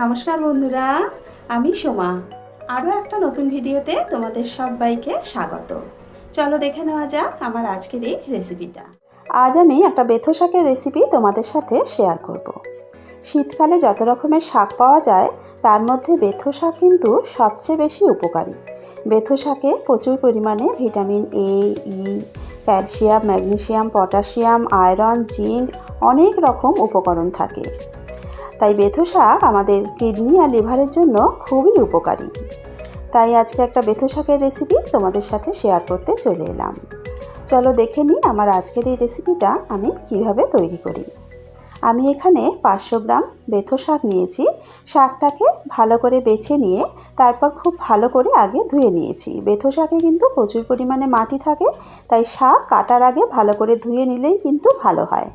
নমস্কার বন্ধুরা, আমি সোমা। আরও একটা নতুন ভিডিওতে তোমাদের সবাইকে স্বাগত। চলো দেখে নেওয়া যাক আমার আজকের এই রেসিপিটা আজ আমি একটা বেথো শাকের রেসিপি তোমাদের সাথে শেয়ার করব। শীতকালে যত রকমের শাক পাওয়া যায়, তার মধ্যে বেথো শাক কিন্তু সবচেয়ে বেশি উপকারী। বেথো শাকে প্রচুর পরিমাণে vitamin A E calcium magnesium potassium iron zinc অনেক রকম উপকরণ থাকে। তাই বেথু শাক আমাদের কিডনি আর লিভারের জন্য খুবই উপকারী। তাই আজকে একটা বেথু শাকের রেসিপি তোমাদের সাথে শেয়ার করতে চলে এলাম। চলো দেখে নিই আমার আজকের এই রেসিপিটা আমি কীভাবে তৈরি করি। আমি এখানে পাঁচশো গ্রাম বেথো শাক নিয়েছি, শাকটাকে ভালো করে বেছে নিয়ে তারপর খুব ভালো করে আগে ধুয়ে নিয়েছি। বেথো শাকে কিন্তু প্রচুর পরিমাণে মাটি থাকে, তাই শাক কাটার আগে ভালো করে ধুয়ে নিলেই কিন্তু ভালো হয়।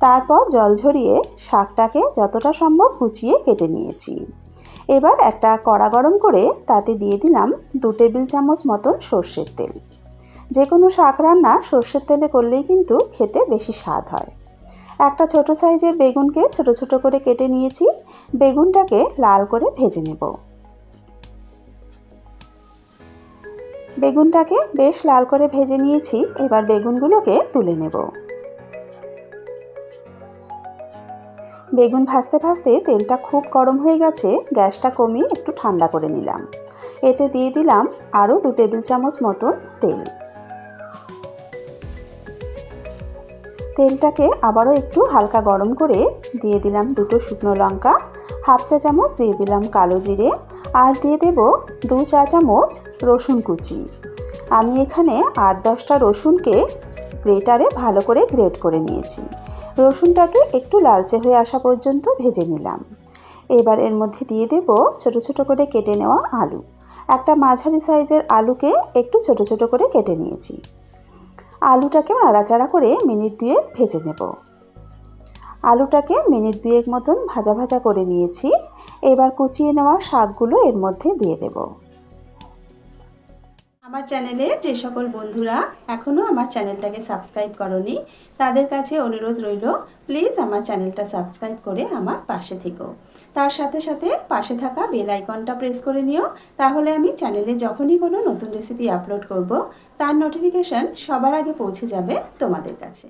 তারপর জল ঝরিয়ে শাকটাকে যতটা সম্ভব কুচিয়ে কেটে নিয়েছি। এবার একটা কড়া গরম করে তাতে দিয়ে দিলাম দু টেবিল চামচ মতন সর্ষের তেল। যে কোনো শাক রান্না সর্ষের তেলে করলেই কিন্তু খেতে বেশি স্বাদ হয়। একটা ছোট সাইজের বেগুনকে ছোট ছোট করে কেটে নিয়েছি। বেগুনটাকে লাল করে ভেজে নেব। বেগুনটাকে বেশ লাল করে ভেজে নিয়েছি। এবার বেগুনগুলোকে তুলে নেব। বেগুন ভাজতে ভাজতে তেলটা খুব গরম হয়ে গেছে, গ্যাসটা কমিয়ে একটু ঠান্ডা করে নিলাম। এতে দিয়ে দিলাম আরও দু টেবিল চামচ মতন তেল। তেলটাকে আবারও একটু হালকা গরম করে দিয়ে দিলাম দুটো শুকনো লঙ্কা, হাফ চা চামচ দিয়ে দিলাম কালো জিরে, আর দিয়ে দেব দু চা চামচ রসুন কুচি। আমি এখানে আট দশটা রসুনকে গ্রেটারে ভালো করে গ্রেট করে নিয়েছি। রসুনটাকে একটু লালচে হয়ে আসা পর্যন্ত ভেজে নিলাম। এবার এর মধ্যে দিয়ে দেব ছোট ছোট করে কেটে নেওয়া আলু। একটা মাঝারি সাইজের আলুকে একটু ছোট ছোট করে কেটে নিয়েছি। আলুটাকে নাড়াচাড়া করে মিনিট দিয়ে ভেজে নেব। আলুটাকে মিনিট দুয়েক মতন ভাজা ভাজা করে নিয়েছি। এবার কুচিয়ে নেওয়া শাকগুলো এর মধ্যে দিয়ে দেবো। আমার চ্যানেলে যে সকল বন্ধুরা এখনও আমার চ্যানেলটাকে সাবস্ক্রাইব করনি, তাদের কাছে অনুরোধ রইল প্লিজ আমার চ্যানেলটা সাবস্ক্রাইব করে আমার পাশে থেকো। তার সাথে সাথে পাশে থাকা বেল আইকনটা প্রেস করে নিও, তাহলে আমি চ্যানেলে যখনই কোনো নতুন রেসিপি আপলোড করব, তার নোটিফিকেশান সবার আগে পৌঁছে যাবে তোমাদের কাছে।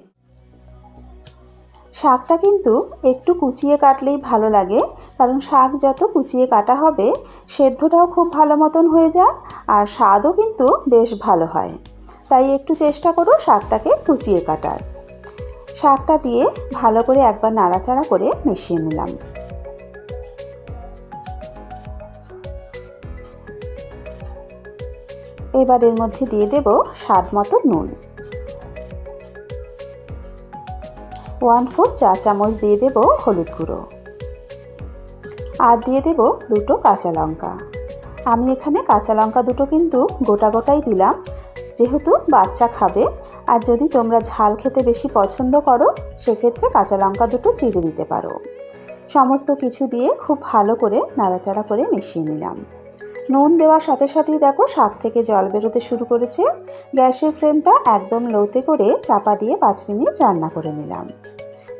শাকটা কিন্তু একটু কুচিয়ে কাটলেই ভালো লাগে, কারণ শাক যত কুচিয়ে কাটা হবে, সেদ্ধটাও খুব ভালো মতন হয়ে যায় আর স্বাদও কিন্তু বেশ ভালো হয়। তাই একটু চেষ্টা করো শাকটাকে কুচিয়ে কাটার। শাকটা দিয়ে ভালো করে একবার নাড়াচাড়া করে মিশিয়ে নিলাম। এবার এর মধ্যে দিয়ে দেব স্বাদ মতো নুন। ওয়ান ফোর চা চামচ দিয়ে দেব হলুদ গুঁড়ো। আর দিয়ে দেব দুটো কাঁচা লঙ্কা। আমি এখানে কাঁচা লঙ্কা দুটো কিন্তু গোটা গোটাই দিলাম। যেহেতু বাচ্চা খাবে, আর যদি তোমরা ঝাল খেতে বেশি পছন্দ করো, সেক্ষেত্রে কাঁচা লঙ্কা দুটো চিড়ে দিতে পারো। সমস্ত কিছু দিয়ে খুব ভালো করে নাড়াচাড়া করে মিশিয়ে নিলাম। নুন দেওয়ার সাথে সাথেই দেখো শাক থেকে জল বেরোতে শুরু করেছে। গ্যাসের ফ্লেমটা একদম লোতে করে চাপা দিয়ে পাঁচ মিনিট রান্না করে নিলাম।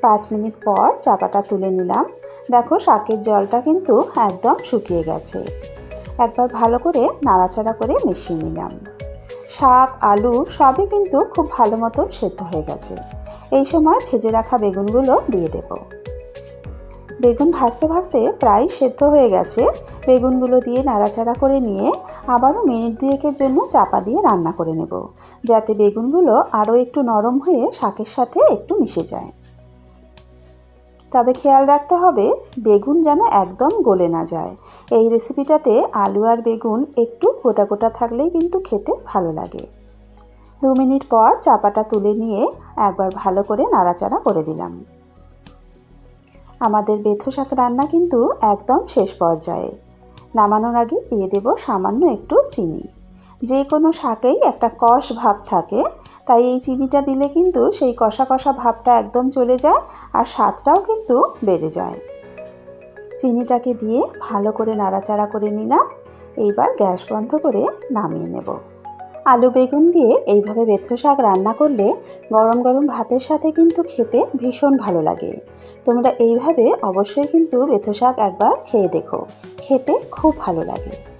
পাঁচ মিনিট পর চাপাটা তুলে নিলাম। দেখো শাকের জলটা কিন্তু একদম শুকিয়ে গেছে। একবার ভালো করে নাড়াচাড়া করে মিশিয়ে নিলাম। শাক, আলু সবই কিন্তু খুব ভালো মতন সেদ্ধ হয়ে গেছে। এই সময় ভেজে রাখা বেগুনগুলো দিয়ে দেব। বেগুন ভাজতে ভাজতে প্রায় সেদ্ধ হয়ে গেছে। বেগুনগুলো দিয়ে নাড়াচাড়া করে নিয়ে আবারও মিনিট দুয়েকের জন্য চাপা দিয়ে রান্না করে নেব, যাতে বেগুনগুলো আরও একটু নরম হয়ে শাকের সাথে একটু মিশে যায়। তবে খেয়াল রাখতে হবে, বেগুন যেন একদম গলে না যায়। এই রেসিপিটাতে আলু আর বেগুন একটু গোটা গোটা থাকলেই কিন্তু খেতে ভালো লাগে। দু মিনিট পর চাপাটা তুলে নিয়ে একবার ভালো করে নাড়াচাড়া করে দিলাম। আমাদের বেথো শাক রান্না কিন্তু একদম শেষ পর্যায়ে। নামানোর আগে দিয়ে দেব সামান্য একটু চিনি। যে কোনো শাকেই একটা কষ ভাব থাকে, তাই এই চিনিটা দিলে কিন্তু সেই কষা কষা ভাবটা একদম চলে যায় আর স্বাদটাও কিন্তু বেড়ে যায়। চিনিটাকে দিয়ে ভালো করে নাড়াচাড়া করে নিলাম, এইবার গ্যাস বন্ধ করে নামিয়ে নেব। আলু বেগুন দিয়ে এইভাবে বেথো শাক রান্না করলে গরম গরম ভাতের সাথে কিন্তু খেতে ভীষণ ভালো লাগে। তোমরা এইভাবে অবশ্যই কিন্তু বেথো শাক একবার খেয়ে দেখো। খেতে খুব ভালো লাগে।